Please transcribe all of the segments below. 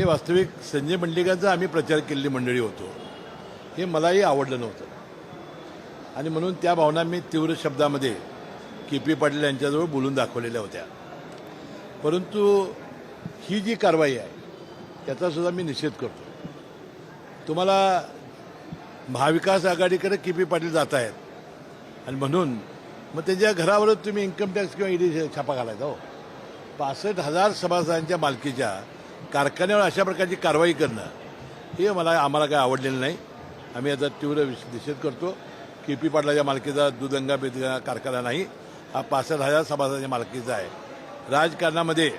हे वास्तविक संजय मंडलिकांचा आम्ही प्रचार केलेली मंडळी होतो. हे मलाही आवडलं नव्हतं. आणि म्हणून त्या भावना मी तीव्र शब्दामध्ये के पी पाटील यांच्याजवळ बोलून दाखवलेल्या होत्या. परंतु ही जी कारवाई आहे त्याचा सुद्धा मी निषेध करतो. तुम्हाला महाविकास आघाडीकडे के पी पाटील जात आहेत आणि म्हणून मग त्यांच्या घरावरच तुम्ही इन्कम टॅक्स किंवा ईडी छापा घालायचा हो. पासष्ट हजार सभासदांच्या मालकीच्या कारखान्यावर अशा प्रकारची कारवाई करणं हे मला आम्हाला काय आवडलेलं नाही. आम्ही याचा तीव्र विष- निषेध करतो. के पी पाटलाच्या मालकीचा दुदंगा बेदगा कारखाना नाही. हा पासष्ट हजार सभासदांच्या मालकीचा आहे. राजकारणामध्ये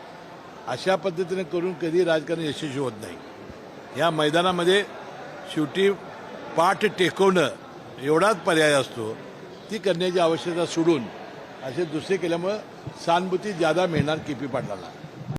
अशा पद्धतीने करून कधी राजकारण यशस्वी होत नाही. या मैदानामध्ये शेवटी पाठ टेकवणं एवढाच पर्याय असतो. ती करण्याची आवश्यकता सोडून असे दुसरे केल्यामुळं सहानुभूती ज्यादा मिळणार के पी पाटलाला